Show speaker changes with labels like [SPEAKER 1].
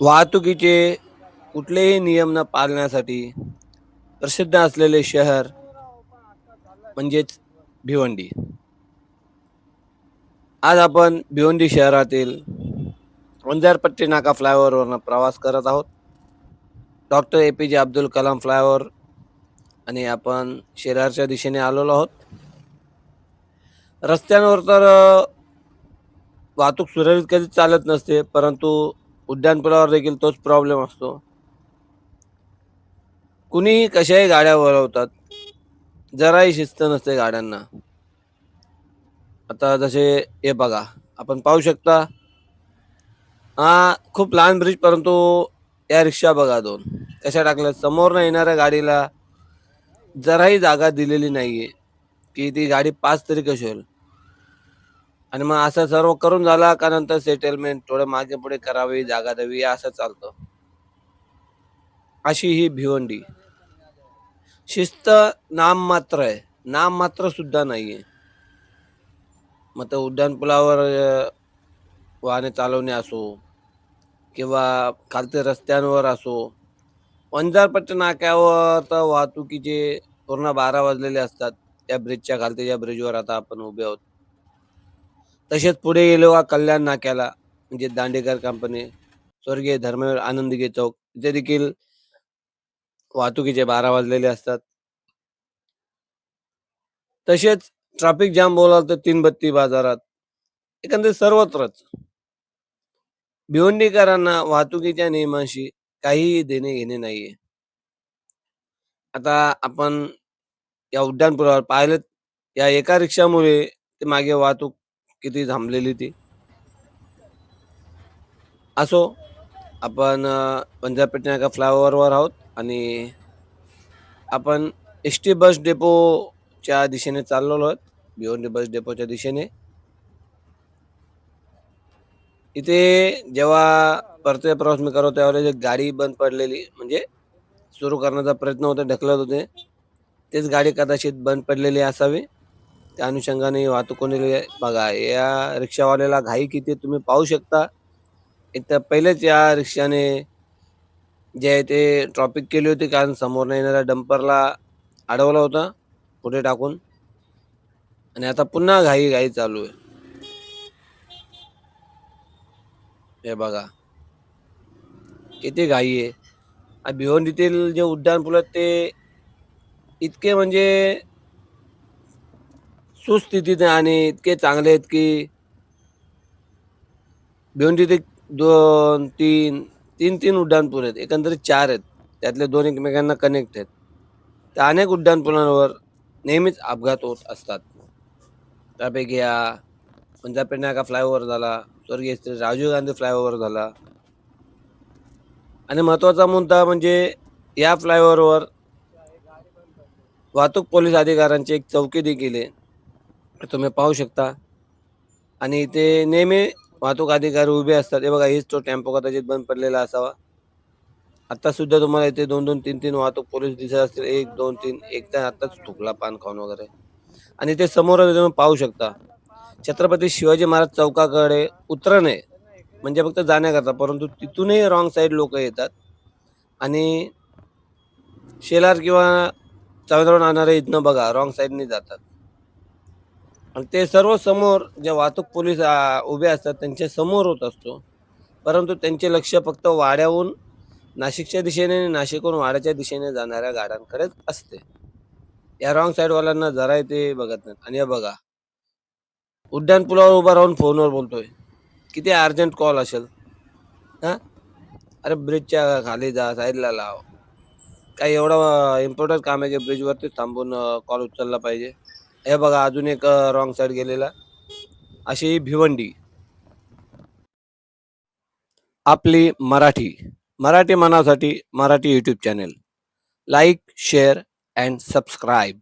[SPEAKER 1] वाहतुकीचे कुठलेही नियम न पाळण्यासाठी प्रसिद्ध असलेले शहर म्हणजेच भिवंडी. आज आपण भिवंडी शहरातील वंजारपट्टी नाका फ्लायओव्हरवरनं प्रवास करत आहोत. डॉक्टर ए पी जे अब्दुल कलाम फ्लायओव्हर आणि आपण शेरारच्या दिशेने आलेलो आहोत. रस्त्यांवर तर वाहतूक सुरळीत कधीच चालत नसते परंतु उड्डाणपुलावर देखील तोच प्रॉब्लेम असतो. कुणीही कशाही गाड्या वळवतात जराही शिस्त नसते गाड्यांना. आता जसे हे बघा आपण पाहू शकता हा खूप लहान ब्रिज परंतु या रिक्षा बघा दोन. कशा टाकल्या समोर येणाऱ्या गाडीला जराही जागा दिलेली नाहीये की ती गाडी पास तरी कशी होईल? आणि मग असं सर्व करून झाला का नंतर सेटलमेंट थोडं मागे पुढे करावी जागा द्यावी असं चालतं. अशी ही भिवंडी. शिस्त नाम मात्र आहे. नाम मात्र सुद्धा नाहीये. मग तर उड्डाणपुलावर वाहने चालवणे असो किंवा खालते रस्त्यांवर असो वंजारपट्टी नाक्यावर तर वाहतुकीचे पूर्ण बारा वाजलेले असतात. त्या ब्रिजच्या खालते ज्या ब्रिजवर आता आपण उभे आहोत. तसेच पुढे गेलो का कल्याण नाक्याला म्हणजे दांडेकर कंपनी स्वर्गीय धर्मवीर आनंदगे चौक इथे देखील वाहतुकीचे बारा वाजलेले असतात. तसेच ट्रॅफिक जाम बोलाल तर तीन बत्ती बाजारात एकंदरीत सर्वत्रच. भिवंडीकरांना वाहतुकीच्या नियमांशी काहीही देणे घेणे नाहीये. आता आपण या उड्डाणपुलावर पाहिलं या एका रिक्षामुळे ते मागे वाहतूक किती थांबलेली ती. असो आपण पंजाब पंजाबपेठ एका फ्लायओव्हरवर आहोत आणि आपण एस टी बस डेपोच्या दिशेने चाललेलो आहोत भिवंडी बस डेपोच्या दिशेने. इथे जेव्हा परतीचा प्रवास मी करतो त्यावेळेस एक गाडी बंद पडलेली म्हणजे सुरू करण्याचा प्रयत्न होता ढकलत होते. तेच गाडी कदाचित बंद पडलेली असावी. त्या अनुषंगाने वाहतूक कोणी बघा या रिक्षावाल्याला घाई किती तुम्ही पाहू शकता. इथं पहिलेच या रिक्षाने जे आहे ते ट्रॉपिक केली होती कारण समोर येणाऱ्या डंपरला अडवला होता पुढे टाकून. आणि आता पुन्हा घाई घाई चालू आहे. हे बघा. किती घाई आहे. भिवंडीतील जे उड्डाणपुल आहेत ते इतके म्हणजे सुस्थितीत आणि इतके चांगले आहेत की भिवंडीत ते दोन तीन तीन तीन उड्डाणपूल आहेत. एकंदरीत चार आहेत. त्यातले दोन एकमेकांना कनेक्ट आहेत. त्या अनेक उड्डाणपुलांवर नेहमीच अपघात होत असतात. त्यापैकी या पंजाब का फ्लायओव्हर झाला स्वर्गीय स्त्री राजीव गांधी फ्लायओव्हर झाला. आणि महत्त्वाचा मुद्दा म्हणजे या फ्लायओव्हरवर वाहतूक पोलीस अधिकाऱ्यांची एक चौकी देखील आहे. तुम्ही पाहू शकता. आणि इथे नेहमी वाहतूक अधिकारी उभे असतात. हे बघा हेच तो टेम्पो कदाचित बंद पडलेला असावा. आता सुद्धा तुम्हाला इथे दोन दोन तीन तीन वाहतूक पोलीस दिसत असतील. एक दोन तीन एक तर आत्ताच थुकला पान खाऊन वगैरे. आणि ते समोर तुम्ही पाहू शकता. छत्रपती शिवाजी महाराज चौकाकडे उतरणे म्हणजे फक्त जाण्याकरता परंतु तिथूनही रॉंग साईड लोक येतात. आणि शेलार किंवा चव्हाण आणणारे इथनं बघा रॉंग साईडने जातात. आणि ते सर्व समोर जे वाहतूक पोलीस उभे असतात त्यांच्यासमोर होत असतो. परंतु त्यांचे लक्ष फक्त वाड्याहून नाशिकच्या दिशेने आणि नाशिकहून वाड्याच्या दिशेने जाणाऱ्या गाड्यांकडेच असते. या रॉंग साईडवाल्यांना जरा ते बघत नाहीत. आणि हे बघा उड्डाण पुलावर उभा राहून फोनवर बोलतोय. किती अर्जंट कॉल असेल? हां? अरे ब्रिजच्या खाली जा साईडला लाव. काही एवढं इम्पॉर्टंट काम आहे की ब्रिजवरतीच थांबून कॉल उचलला पाहिजे? हे बघा अजून एक रॉंग साईड गेलेला. अशी भिवंडी. आपली Marathi. Marathi मनासाठी Marathi YouTube channel like share and subscribe